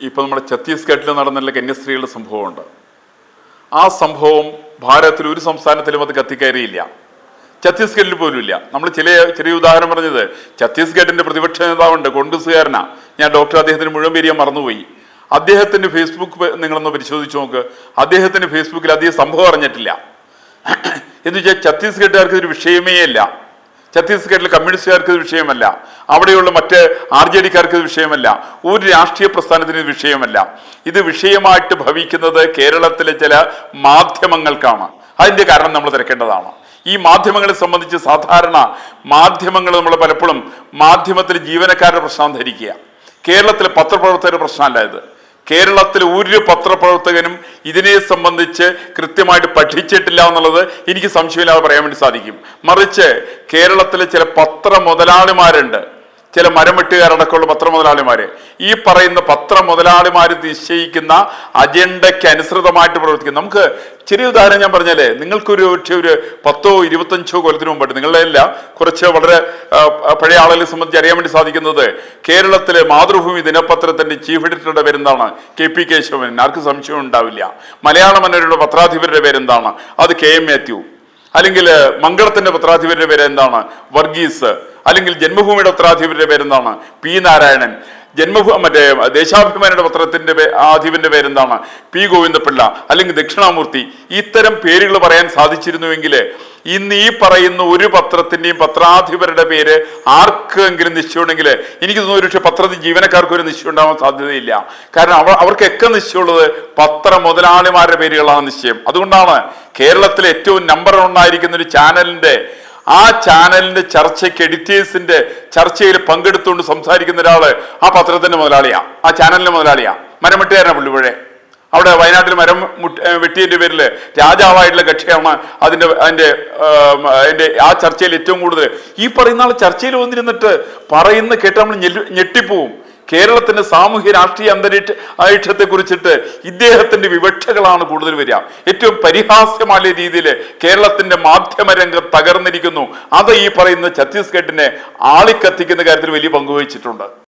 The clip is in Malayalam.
ഇപ്പൊ നമ്മുടെ ഛത്തീസ്ഗഡിൽ നടന്നുള്ള കന്യാസ്ത്രീകളുടെ സംഭവമുണ്ട്. ആ സംഭവം ഭാരതത്തിൽ ഒരു സംസ്ഥാനത്തിലും അത് കത്തിക്കയറിയില്ല ഛത്തീസ്ഗഡിൽ പോലും ഇല്ല. നമ്മൾ ചില ചെറിയ ഉദാഹരണം പറഞ്ഞത് ഛത്തീസ്ഗഡിന്റെ പ്രതിപക്ഷ നേതാവുണ്ട് കോൺഗ്രസ്സുകാരനാ ഞാൻ ഡോക്ടർ അദ്ദേഹത്തിന് മുഴുവൻ പേര് ഞാൻ മറന്നുപോയി. അദ്ദേഹത്തിന്റെ ഫേസ്ബുക്ക് നിങ്ങളൊന്ന് പരിശോധിച്ചു നോക്ക്. അദ്ദേഹത്തിന്റെ ഫേസ്ബുക്കിൽ അധികം സംഭവം അറിഞ്ഞിട്ടില്ല. എന്ന് വെച്ചാൽ ഛത്തീസ്ഗഡുകാർക്ക് ഒരു വിഷയമേ അല്ല ഛത്തീസ്ഗഡിലെ കമ്മ്യൂണിസ്റ്റുകാർക്ക് ഇത് വിഷയമല്ല. അവിടെയുള്ള മറ്റ് ആർ ജെ ഡിക്കാർക്ക് ഇത് വിഷയമല്ല. ഒരു രാഷ്ട്രീയ പ്രസ്ഥാനത്തിന് ഇത് വിഷയമല്ല. ഇത് വിഷയമായിട്ട് ഭവിക്കുന്നത് കേരളത്തിലെ ചില മാധ്യമങ്ങൾക്കാണ്. അതിന്റെ കാരണം നമ്മൾ തിരക്കേണ്ടതാണ്. ഈ മാധ്യമങ്ങളെ സംബന്ധിച്ച് സാധാരണ മാധ്യമങ്ങൾ നമ്മൾ പലപ്പോഴും മാധ്യമത്തിൽ ജീവനക്കാരുടെ പ്രശ്നം ധരിക്കുക. കേരളത്തിലെ പത്രപ്രവർത്തകരുടെ പ്രശ്നമല്ല ഇത്. കേരളത്തിലെ ഒരു പത്രപ്രവർത്തകനും ഇതിനെ സംബന്ധിച്ച് കൃത്യമായിട്ട് പഠിച്ചിട്ടില്ല എന്നുള്ളത് എനിക്ക് സംശയമില്ലാതെ പറയാൻ വേണ്ടി സാധിക്കും. മറിച്ച് കേരളത്തിലെ ചില പത്ര മുതലാളിമാരുണ്ട്. ചില മരം വെട്ടുകാരടക്കമുള്ള പത്ര മുതലാളിമാര് ഈ പറയുന്ന പത്ര മുതലാളിമാർ നിശ്ചയിക്കുന്ന അജണ്ടയ്ക്ക് അനുസൃതമായിട്ട് പ്രവർത്തിക്കും നമുക്ക് ചെറിയ ഉദാഹരണം ഞാൻ പറഞ്ഞാലേ നിങ്ങൾക്കൊരു പക്ഷേ ഒരു പത്തോ ഇരുപത്തഞ്ചോ കൊല്ലത്തിന് മുമ്പായിട്ട് നിങ്ങളുടെ എല്ലാം കുറച്ച് വളരെ പഴയ ആളുകളെ സംബന്ധിച്ച് അറിയാൻ വേണ്ടി സാധിക്കുന്നത് കേരളത്തിലെ മാതൃഭൂമി ദിനപത്രത്തിന്റെ ചീഫ് എഡിറ്ററുടെ പേരെന്താണ്? K P Keshavan. ആർക്കും സംശയം ഉണ്ടാവില്ല. മലയാള മനോരയുടെ പത്രാധിപരുടെ പേരെന്താണ്? അത് കെ എം മാത്യു. അല്ലെങ്കിൽ മംഗളത്തിന്റെ പത്രാധിപരുടെ പേര് എന്താണ് വർഗീസ്. അല്ലെങ്കിൽ ജന്മഭൂമിയുടെ ഉത്തരാധിപരുടെ പേരെന്താണ്? പി നാരായണൻ. ജന്മഭൂ മറ്റേ ദേശാഭിമാനിയുടെ പത്രത്തിന്റെ ആധിപന്റെ പേരെന്താണ്? പി ഗോവിന്ദപിള്ള അല്ലെങ്കിൽ ദക്ഷിണാമൂർത്തി. ഇത്തരം പേരുകൾ പറയാൻ സാധിച്ചിരുന്നുവെങ്കിൽ ഇന്ന് ഈ പറയുന്ന ഒരു പത്രത്തിന്റെയും പത്രാധിപരുടെ പേര് ആർക്കെങ്കിലും നിശ്ചയമുണ്ടെങ്കിൽ എനിക്ക് തോന്നുന്നു ഒരു പക്ഷേ പത്രത്തിൽ ജീവനക്കാർക്ക് ഒരു നിശ്ചയം ഉണ്ടാവാൻ സാധ്യതയില്ല. കാരണം അവർ അവർക്കൊക്കെ നിശ്ചയമുള്ളത് പത്ര മുതലാളിമാരുടെ പേരുകളാണ് നിശ്ചയം. അതുകൊണ്ടാണ് കേരളത്തിലെ ഏറ്റവും നമ്പർ ഉണ്ടായിരിക്കുന്ന ഒരു ചാനലിന്റെ ആ ചാനലിന്റെ ചർച്ചയ്ക്ക് എഡിറ്റേഴ്സിന്റെ ചർച്ചയിൽ പങ്കെടുത്തുകൊണ്ട് സംസാരിക്കുന്ന ഒരാൾ ആ പത്രത്തിന്റെ മുതലാളിയാ. ആ ചാനലിന്റെ മുതലാളിയാ. മരമിട്ടുകാരനാ പുള്ളിപ്പുഴേ അവിടെ വയനാട്ടിൽ മരം വെട്ടിയതിന്റെ പേരിൽ രാജാവായിട്ടുള്ള കക്ഷിയാണ് അതിന്റെ അതിന്റെ അതിന്റെ ആ ചർച്ചയിൽ ഏറ്റവും കൂടുതൽ ഈ പറയുന്ന ആൾ ചർച്ചയിൽ വന്നിരുന്നിട്ട് പറയുന്ന കേട്ട് നമ്മൾ ഞെട്ടിപ്പോവും. കേരളത്തിന്റെ സാമൂഹ്യ രാഷ്ട്രീയ അന്തരീക്ഷ അന്തരീക്ഷത്തെ കുറിച്ചിട്ട് ഇദ്ദേഹത്തിന്റെ വിവക്ഷകളാണ് കൂടുതൽ വരിക. ഏറ്റവും പരിഹാസ്യമായ രീതിയിൽ കേരളത്തിന്റെ മാധ്യമരംഗം തകർന്നിരിക്കുന്നു. അത് ഈ പറയുന്ന ഛത്തീസ്ഗഡിനെ ആളിക്കത്തിക്കുന്ന കാര്യത്തിൽ വലിയ പങ്കുവഹിച്ചിട്ടുണ്ട്